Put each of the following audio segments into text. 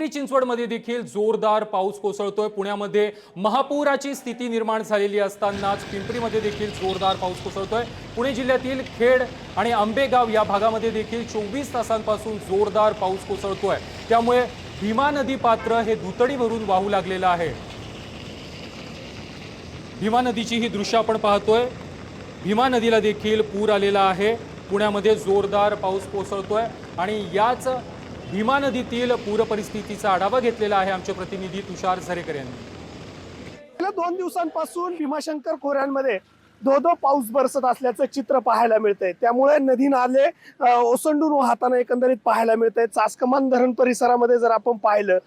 पिंपरी चिंचवडमध्ये देखील जोरदार पाऊस कोसळतोय. पुण्यामध्ये महापुराची स्थिती निर्माण झालेली असतानाच पिंपरीमध्ये देखील जोरदार पाऊस कोसळतोय. पुणे जिल्ह्यातील खेड आणि आंबेगाव या भागामध्ये देखील चोवीस तासांपासून जोरदार पाऊस कोसळतोय. त्यामुळे भीमा नदी पात्र हे दुतडी भरून वाहू लागलेलं आहे. भीमा नदीची ही दृश्य आपण पाहतोय. भीमा नदीला देखील पूर आलेला आहे. पुण्यामध्ये जोरदार पाऊस कोसळतोय आणि याच भीमा नदीतील पूरपरिस्थितीचा आढावा घेतलेला आहे आमचे प्रतिनिधी तुषार झरेकर यांनी. गेल्या दोन दिवसांपासून भीमाशंकर खोऱ्यांमध्ये धो धो पाऊस बरसत असल्याचं चित्र पाहायला मिळतंय. त्यामुळे नदी नाले ओसंडून वाहताना एकंदरीत पाहायला मिळतंय. चासकमान धरण परिसरामध्ये जर आपण पाहिलं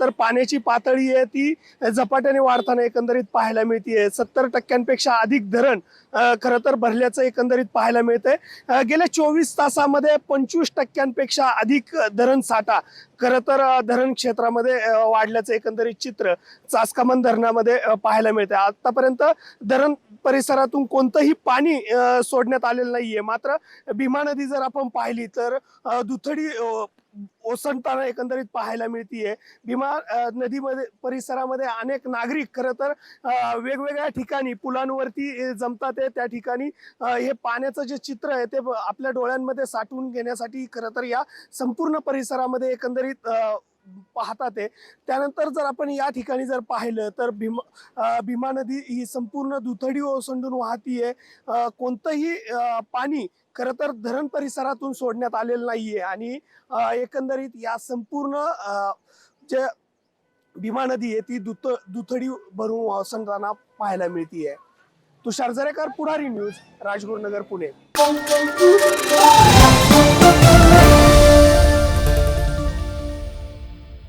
तर पाण्याची पातळी आहे ती झपाट्याने वाढताना एकंदरीत पाहायला मिळतीये. सत्तर टक्क्यांपेक्षा अधिक धरण खरं तर भरल्याचं एकंदरीत पाहायला मिळतंय. गेल्या चोवीस तासामध्ये पंचवीस टक्क्यांपेक्षा अधिक धरण साठा खरं तर धरण क्षेत्रामध्ये वाढल्याचं एकंदरीत चित्र चासकामन धरणामध्ये पाहायला मिळतंय. आतापर्यंत धरण परिसरातून कोणतंही पाणी सोडण्यात आलेलं नाहीये. मात्र भीमा नदी जर आपण पाहिली तर दुथडी ओसंडताना एकंदरीत पाहायला मिळतीये. भीमा नदीमध्ये परिसरामध्ये अनेक नागरिक खरं तर वेगवेगळ्या ठिकाणी पुलांवरती जमतात आहे. त्या ठिकाणी हे पाण्याचं जे चित्र आहे ते आपल्या डोळ्यांमध्ये साठवून घेण्यासाठी खरं तर या संपूर्ण परिसरामध्ये एकंदरीत पाहतात आहे. त्यानंतर जर आपण या ठिकाणी जर पाहिलं तर भीमा अ, भीमा नदी ही संपूर्ण दुथडी ओसंडून वाहतीये कोणतंही पाणी खरं तर धरण परिसरातून सोडण्यात आलेलं नाहीये आणि एकंदरीत या संपूर्ण अ, जे भीमा नदी आहे ती दुत दुथडी भरून ओसंडताना पाहायला मिळतीये. तुषार जरेकर पुढारी न्यूज राजगुरुनगर पुणे.